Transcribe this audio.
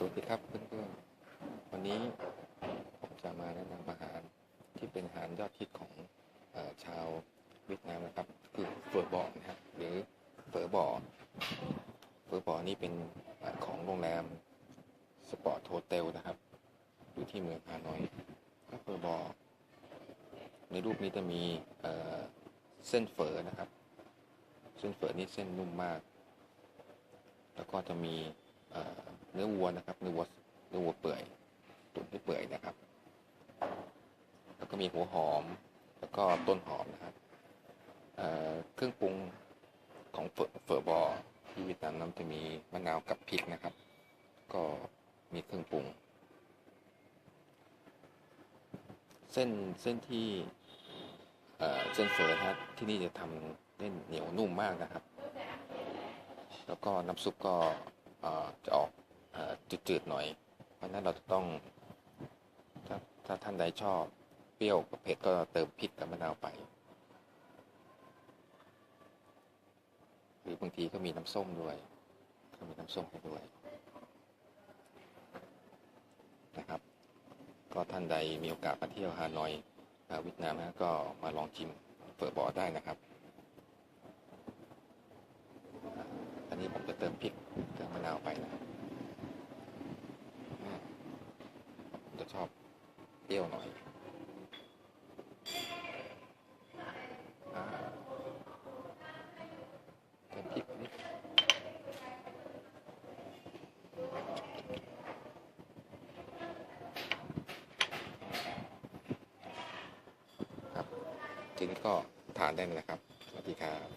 สวัสดีครับเพื่อนๆ วันนี้ผมจะมาแนะนำอาหารที่เป็นอาหารยอดฮิตของอชาวเวียดนามนะครับ คือเฝอบ่อนะครับหรือเฝอบ่อเฝอบ่อนี่เป็นอของโรงแรมสปอร์ตโฮเทลนะครับ อยู่ที่เมืองฮานอยก็เฝอบ่อในรูปนี้จะมีเส้นเฝอนะครับ เส้นเฝอนี่เส้นนุ่มมาก แล้วก็จะมีเอ่อ นื้อวัวนะครับเนื้อวัวเนื้อวัวเปื่อยตุ๋นให้เปื่อยนะครับ แล้วก็มีหัวหอม แล้วก็ต้นหอมนะครับเเครื่องปรุงของเฝอเฝอบอที่เวียดนามนั้นจะมีมะนาวกับพริกนะครับ ก็มีเครื่องปรุง เส้นเส้นที่เส้นเฝอนะครับที่นี่จะทำได้เหนียวนุ่มมากนะครับ แล้วก็น้ำซุปก็จะออก จืดๆหน่อย เพราะฉะนั้นเราจะต้องถ้าถ้าท่านใดชอบเปรี้ยวกับเผ็ดก็เติมพริกกับมะนาวไป หรือบางทีก็มีน้ำส้มด้วย ก็มีน้ำส้มให้ด้วยนะครับ ก็ท่านใดมีโอกาสมาเที่ยวฮานอยอาเวียดนามนะก็มาลองชิมเฝอบ่อได้นะครับ อันนี้ผมจะเติมพริกเติมมะนาวไปนะครับอ่าผมจะ ชอบเปรี้ยวหน่อยอ่พริกนิดครับทีนี้ก็ทานได้เลยนะครับ สวัสดีครับ